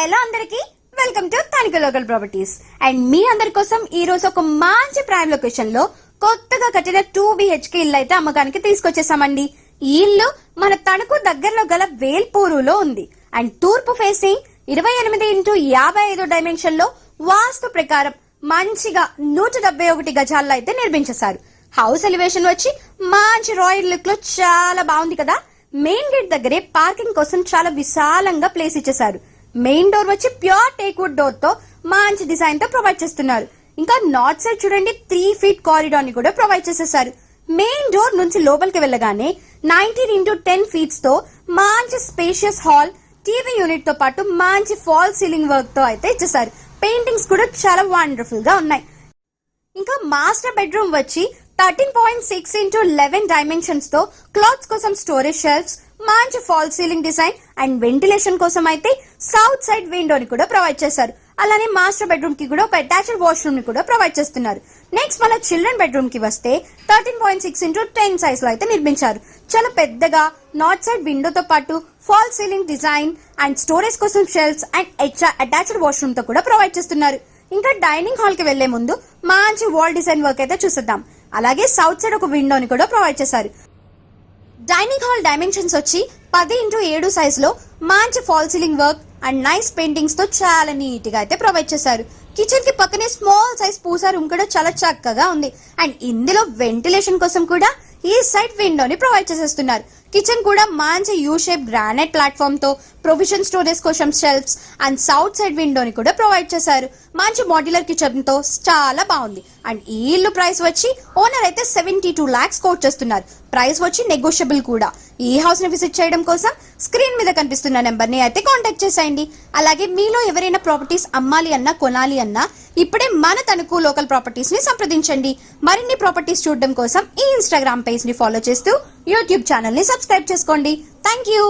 Hello అందరికి. Welcome to Tanika local properties and మీ అందరి కోసం ఈ రోజు ఒక మంచి ప్రైమ్ లొకేషన్లో కొత్తగా కట్టిన టూ బిహెచ్కే ఇల్లు అయితే అమ్మకానికి తీసుకొచ్చేసామండి. ఈ ఇల్లు మన తణుకు దగ్గరలో గల వేల్పూరులో ఉంది. అండ్ తూర్పు ఫేసింగ్ ఇరవై ఎనిమిది ఇంటూ యాభై ఐదు డైమెన్షన్లో వాస్తు ప్రకారం మంచిగా నూట డెబ్బై ఒకటి గజాల్లో అయితే నిర్మించేశారు. హౌస్ ఎలివేషన్ వచ్చి మంచి రాయల్ లుక్లో చాలా బాగుంది కదా. మెయిన్ గేట్ దగ్గరే పార్కింగ్ కోసం చాలా విశాలంగా ప్లేస్ ఇచ్చేశారు. మెయిన్ డోర్ వచ్చి ప్యూర్ టేక్వుడ్ డోర్తో మంచి డిజైన్తో ప్రొవైడ్ చేస్తున్నారు. ఇంకా నార్త్ సైడ్ చూడండి త్రీ ఫీట్ కారిడార్ని కూడా ప్రొవైడ్ చేసేసారు. మెయిన్ డోర్ నుంచి లోపలికి వెళ్ళగానే నైన్టీన్ ఇంటూ టెన్ ఫీట్స్తో మంచి స్పేషియస్ హాల్ టీవీ యూనిట్తో పాటు మంచి ఫాల్ సీలింగ్ వర్క్తో అయితే ఇచ్చేసారు. పెయింటింగ్స్ కూడా చాలా వండర్ఫుల్గా ఉన్నాయి. ఇంకా మాస్టర్ బెడ్రూమ్ వచ్చి thirteen point six into eleven డైమెన్షన్స్తో clothes కోసం స్టోరేజ్ షెల్ఫ్స్ మంచి fall ceiling design and ventilation కోసం అయితే సౌత్ సైడ్ విండోని కూడా ప్రొవైడ్ చేశారు. అలానే మాస్టర్ బెడ్రూమ్కి కూడా ఒక అటాచ్డ్ వాష్రూమ్ని కూడా ప్రొవైడ్ చేస్తున్నారు. నెక్స్ట్ మన చిల్డ్రన్ బెడ్రూమ్కి వస్తే thirteen point six into ten సైజ్లో అయితే నిర్మించారు. చాలా పెద్దగా నార్త్ సైడ్ విండోతో పాటు fall ceiling design and storage కోసం షెల్ఫ్స్ అండ్ అటాచ్డ్ వాష్రూమ్తో కూడా ప్రొవైడ్ చేస్తున్నారు. ఇంకా డైనింగ్ హాల్కి వెళ్ళే ముందు మంచి వాల్ డిజైన్ వర్క్ అయితే చూసేద్దాం. అలాగే సౌత్ సైడ్ ఒక విండోని కూడా ప్రొవైడ్ చేశారు. డైనింగ్ హాల్ డైమెన్షన్స్ వచ్చి పది ఇంటూ ఏడు సైజులో మంచి fall ceiling work and nice పెయింటింగ్స్తో చాలా నీట్గా అయితే ప్రొవైడ్ చేశారు. కిచెన్కి పక్కనే స్మాల్ సైజ్ పూసా రూమ్ కూడా చాలా చక్కగా ఉంది. అండ్ ఇందులో వెంటిలేషన్ కోసం కూడా ఈ సైడ్ విండోని ప్రొవైడ్ చేసేస్తున్నారు. కిచెన్ కూడా మంచి యూ షేప్ గ్రానైట్ ప్లాట్ఫామ్తో ప్రొవిజన్ స్టోరేజ్ కోసం షెల్ఫ్స్ అండ్ సౌత్ సైడ్ విండోని కూడా ప్రొవైడ్ చేశారు. మంచి మాడ్యులర్ కిచెన్తో చాలా బాగుంది. అండ్ ఈ ఇల్లు ప్రైస్ వచ్చి ఓనర్ అయితే సెవెంటీ టూ లాక్స్ కోట్ చేస్తున్నారు. ప్రైస్ వచ్చి నెగోషియబుల్ కూడా. ఈ హౌస్ని విజిట్ చేయడం కోసం స్క్రీన్ మీద కనిపిస్తున్న నెంబర్ని అయితే కాంటాక్ట్ చేసేయండి. అలాగే మీలో ఎవరైనా ప్రాపర్టీస్ అమ్మాలి అన్నా కొనాలి అన్నా ఇప్పుడే మన తణుకు లోకల్ ప్రాపర్టీస్ని సంప్రదించండి. మరిన్ని ప్రాపర్టీస్ చూడడం కోసం ఈ ఇన్స్టాగ్రామ్ పేజ్ని ఫాలో చేస్తూ యూట్యూబ్ ఛానల్ని సబ్స్క్రైబ్ చేసుకోండి. Thank you